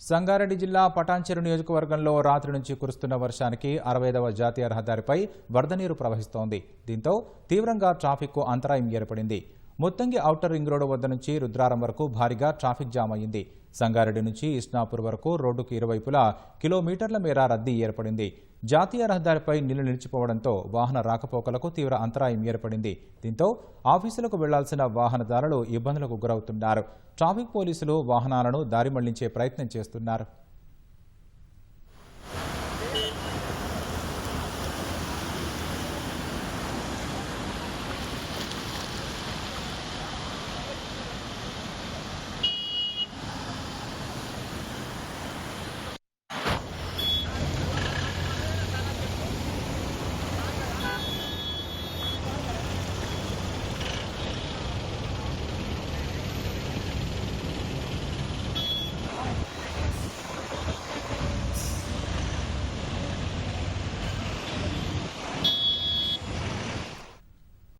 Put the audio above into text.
సంగారెడ్డి జిల్లా పటాన్చెరు నియోజకవర్గంలో రాత్రి నుంచి కురుస్తున్న వర్షానికి అరవైదవ జాతీయ రహదారిపై వరద నీరు ప్రవహిస్తోంది. దీంతో తీవ్రంగా ట్రాఫిక్కు అంతరాయం ఏర్పడింది. ముత్తంగి ఔటర్ రింగ్ రోడ్డు వద్ద నుంచి రుద్రారం వరకు భారీగా ట్రాఫిక్ జామ్ అయింది సంగారెడ్డి నుంచి ఇస్నాపూర్ వరకు రోడ్డుకు ఇరువైపులా కిలోమీటర్ల మేర రద్దీ ఏర్పడింది. జాతీయ రహదారిపై నీళ్ళు నిలిచిపోవడంతో వాహన రాకపోకలకు తీవ్ర అంతరాయం ఏర్పడింది. దీంతో ఆఫీసులకు వెళ్ళాల్సిన వాహనదారులు ఇబ్బందులకు గురవుతున్నారు. ట్రాఫిక్ పోలీసులు వాహనాలను దారి మళ్ళించే ప్రయత్నం చేస్తున్నారు.